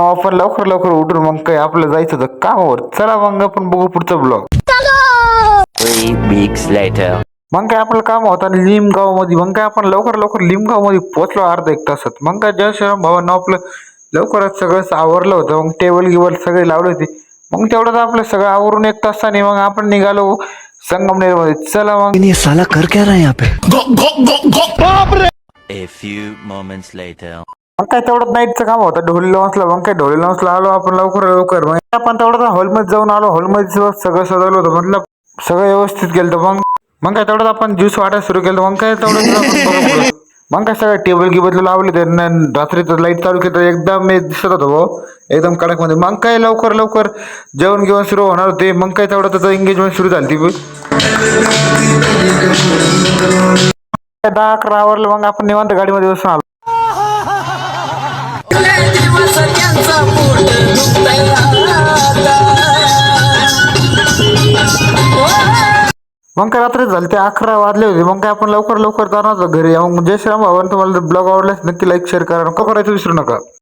आपण लवकर लवकर उठून मग काय आपलं जायचं होतं कामावर. चला मग आपण बघू पुढचा ब्लॉग. मग काय आपलं काम होतं लिमगावमध्ये मग काय आपण लवकर लवकर लिमगावमध्ये पोहोचलो अर्धा एक तासात. मग काय जयश्राम भावांना आपलं लवकरच सगळं आवरलं होतं. मग टेबल गिबल सगळे लावले होते. मग तेवढंच आपलं सगळं आवरून एक तासाने मग आपण निघालो संगमनेरमध्ये चला मग. साला कर क्या रहा है यहाँ पे? A few moments later. मग काय तेवढं नाईटचं काम होतं. ढोली लॉन्सला मग काय ढोली लॉन्सला आलो आपण लवकर लवकर. मग आपण तेवढं हॉलमध्ये जाऊन आलो. हॉलमध्ये सगळं सजवलं होतं. म्हटलं सगळं व्यवस्थित केलं मग मग काय तेवढं आपण ज्यूस वाटायला सुरू केलं मग काय तेवढं मग काय सगळं टेबल गिबल लावले ते. रात्री तर लाइट चालू केलं एकदम मी दिसत होतो भाऊ. एकदम कडकमध्ये. मग काय लवकर लवकर जेवण घेऊन सुरू होणार होते. मग काय तेवढं त्याचं एंगेजमेंट सुरू झाली ती दहा अकरा आवरलं मग आपण निवांत गाडीमध्ये बसून आलो. मग काय रात्री झाली ते अकरा वाजले होते. मग काय आपण लवकर लवकर जाणार होतो घरी. मग जय श्रीराम भावानं तुम्हाला ब्लॉग आवडल्यास नक्की लाईक शेअर करा. नको करायचं विसरू नका.